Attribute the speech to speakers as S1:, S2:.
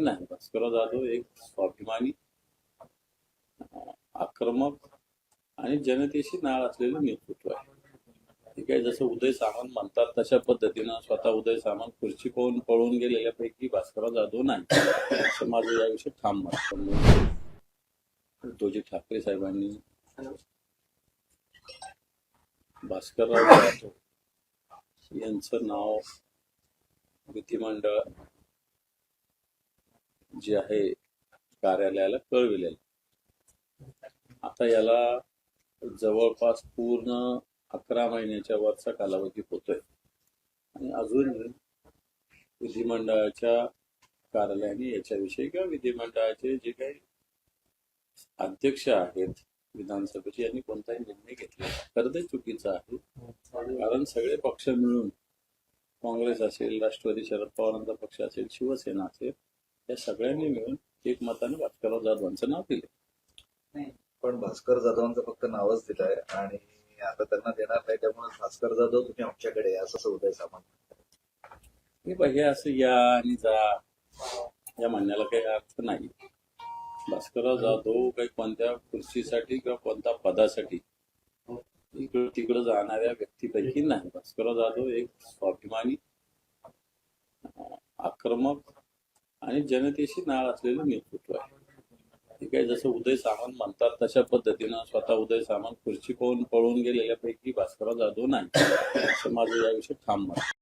S1: नाही भास्करराव जाधव एक स्वाभिमानी आक्रमक आणि जनतेशी नाळ असलेलं नेतृत्व आहे. ठीक आहे जसं उदय सामंत म्हणतात तशा पद्धतीनं स्वतः उदय सामंत खुर्ची पाहून पळून गेलेल्यापैकी भास्करराव जाधव नाही. असं माझं याविषयी ठाम मत उद्धवजी ठाकरे साहेबांनी भास्करराव जाधव यांचं नाव विधिमंडळ जे आहे कार्यालयाला कळविलेलं. आता याला जवळपास पूर्ण अकरा महिन्याच्या वरचा कालावधी होतोय. आणि अजून विधिमंडळाच्या कार्यालयाने याच्याविषयी किंवा विधिमंडळाचे जे काही अध्यक्ष आहेत विधानसभेचे यांनी कोणताही निर्णय घेतला नाही. खरं ते चुकीचं आहे. कारण सगळे पक्ष मिळून काँग्रेस असेल राष्ट्रवादी शरद पवारांचा पक्ष असेल शिवसेना असेल या सगळ्यांनी मिळून एक मताने भास्करराव जाधवांचं नाव दिले
S2: पण भास्कर जाधवांचं फक्त नावच दिलं आहे आणि आता त्यांना देणार नाही त्यामुळे भास्कर जाधव तुम्ही आमच्याकडे असं उदय सामंत
S1: हे असं या आणि जा या म्हणण्याला काही अर्थ नाही. भास्करराव जाधव काही कोणत्या खुर्चीसाठी किंवा कोणत्या पदासाठी इकडं तिकडं जाणाऱ्या व्यक्तीपैकी नाही. भास्करराव जाधव एक स्वाभिमानी आक्रमक आणि जनतेशी नाळ असलेलं नेतृत्व आहे. ठीक आहे जसं उदय सामंत म्हणतात तशा पद्धतीनं स्वतः उदय सामंत खुर्ची पाहून पळून गेलेल्यापैकी भास्करराव जाधव नाही. असं माझं याविषयी ठाम मत